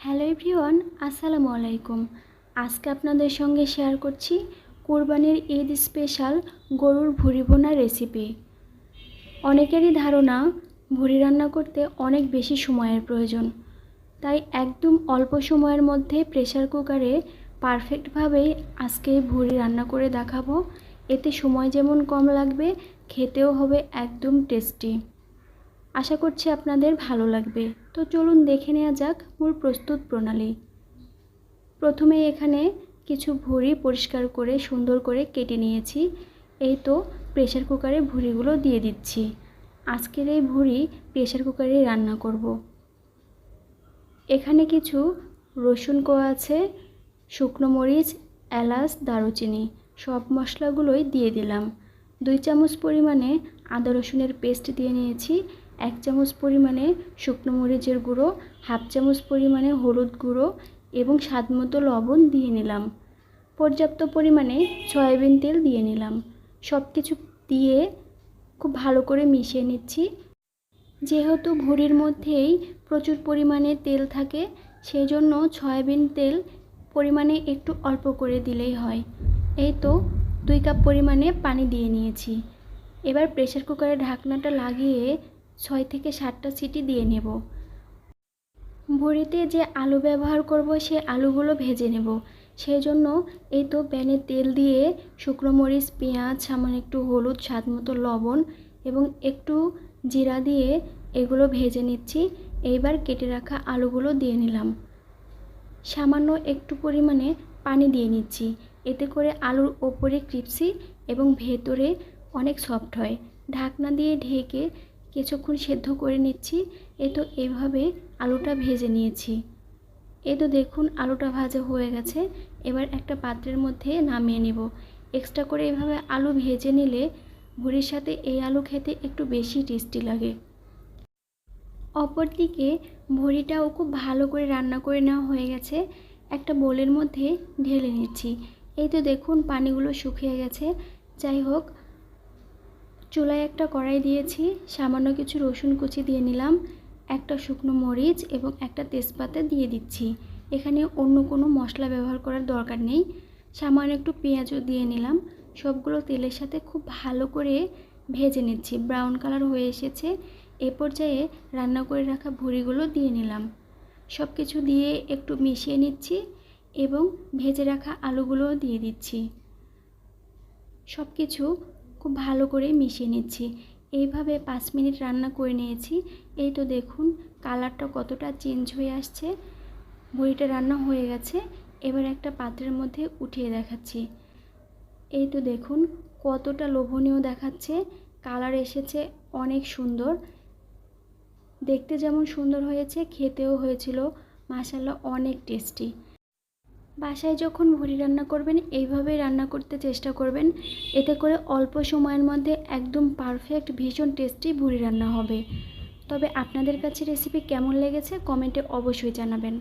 Hello everyone, আসসালামু আলাইকুম। আজকে আপনাদের সঙ্গে শেয়ার করছি কোরবানির ঈদ স্পেশাল গরুর ভুড়ি ভোনা রেসিপি। অনেকেরই ধারণা ভুড়ি রান্না করতে অনেক বেশি সময়ের প্রয়োজন। তাই একদম অল্প সময়ের মধ্যে প্রেসার কুকারে পারফেক্টভাবে আজকে ভুড়ি রান্না করে দেখাবো। এতে সময় যেমন কম লাগবে, খেতেও হবে একদম টেস্টি। আশা করছি আপনাদের ভালো লাগবে। তো চলুন দেখে নেওয়া যাক মূল প্রস্তুত প্রণালী। প্রথমে এখানে কিছু ভুঁড়ি পরিষ্কার করে, সুন্দর করে কেটে নিয়েছি। এই তো প্রেশার কুকারে ভুঁড়িগুলো দিয়ে দিচ্ছি। আজকের এই ভুঁড়ি প্রেশার কুকারে রান্না করব। এখানে কিছু রসুন কোয়া আছে, শুকনো মরিচ, এলাচ, দারুচিনি, সব মশলাগুলোই দিয়ে দিলাম। দুই চামচ পরিমাণে আদা রসুনের পেস্ট দিয়ে নিয়েছি। এক চামচ পরিমাণে শুকনো মরিচের গুঁড়ো, হাফ চামচ পরিমাণে হলুদ গুঁড়ো এবং স্বাদ মতো লবণ দিয়ে নিলাম। পর্যাপ্ত পরিমাণে সয়াবিন তেল দিয়ে নিলাম। সব কিছু দিয়ে খুব ভালো করে মিশিয়ে নিচ্ছি। যেহেতু ভুড়ির মধ্যেই প্রচুর পরিমাণে তেল থাকে সেই জন্য সয়াবিন তেল পরিমাণে একটু অল্প করে দিলেই হয়। এই তো দুই কাপ পরিমাণে পানি দিয়ে নিয়েছি। এবার প্রেশার কুকারের ঢাকনাটা লাগিয়ে ছয় থেকে সাতটা সিটি দিয়ে নেব। ভুড়িতে যে আলু ব্যবহার করব, সে আলুগুলো ভেজে নেব। সেই জন্য এই তো প্যানে তেল দিয়ে শুকনো মরিচ, পেঁয়াজ, সামান্য একটু হলুদ, স্বাদ মতো লবণ এবং একটু জিরা দিয়ে এগুলো ভেজে নিচ্ছি। এইবার কেটে রাখা আলুগুলো দিয়ে নিলাম। সামান্য একটু পরিমাণে পানি দিয়ে নিচ্ছি। এতে করে আলুর ওপরে ক্রিপসি এবং ভেতরে অনেক সফট হয়। ঢাকনা দিয়ে ঢেকে কিছুক্ষণ সেদ্ধ করে নিচ্ছি। এ তো এভাবে আলুটা ভেজে নিয়েছি। এ তো দেখুন আলুটা ভাজা হয়ে গেছে। এবার একটা পাত্রের মধ্যে নামিয়ে নেব। এক্সট্রা করে এভাবে আলু ভেজে নিলে ভুড়ির সাথে এই আলু খেতে একটু বেশি টেস্টি লাগে। অপরদিকে ভুড়িটাও খুব ভালো করে রান্না করে নেওয়া হয়ে গেছে। একটা বোলের মধ্যে ঢেলে নিচ্ছি। এই তো দেখুন পানিগুলো শুকিয়ে গেছে। যাই হোক চুলায় একটা কড়াই দিয়েছি, সামান্য কিছু রসুন কুচি দিয়ে নিলাম, একটা শুকনো মরিচ এবং একটা তেজপাতা দিয়ে দিচ্ছি। এখানে অন্য কোনো মশলা ব্যবহার করার দরকার নেই। সামান্য একটু পেঁয়াজও দিয়ে নিলাম। সবগুলো তেলের সাথে খুব ভালো করে ভেজে নিচ্ছি। ব্রাউন কালার হয়ে এসেছে। এ পর্যায়ে রান্না করে রাখা ভুড়িগুলো দিয়ে নিলাম। সব কিছু দিয়ে একটু মিশিয়ে নিচ্ছি এবং ভেজে রাখা আলুগুলোও দিয়ে দিচ্ছি। সব কিছু খুব ভালো করে মিশিয়ে নিচ্ছি। এইভাবে পাঁচ মিনিট রান্না করে নিয়েছি। এই তো দেখুন, কালারটা কতটা চেঞ্জ হয়ে আসছে। বড়িটা রান্না হয়ে গেছে। এবার একটা পাত্রের মধ্যে উঠিয়ে দেখাচ্ছি। এই তো দেখুন, কতটা লোভনীয় দেখাচ্ছে। কালার এসেছে অনেক সুন্দর। দেখতে যেমন সুন্দর হয়েছে, খেতেও হয়েছিল। মাসাল্লা অনেক টেস্টি। বাসায় যখন ভুড়ি রান্না করবেন, এইভাবেই রান্না করতে চেষ্টা করবেন। এতে করে অল্প সময়ের মধ্যে একদম পারফেক্ট ভীষণ টেস্টি ভুড়ি রান্না হবে। তবে আপনাদের কাছে রেসিপি কেমন লেগেছে, কমেন্টে অবশ্যই জানাবেন।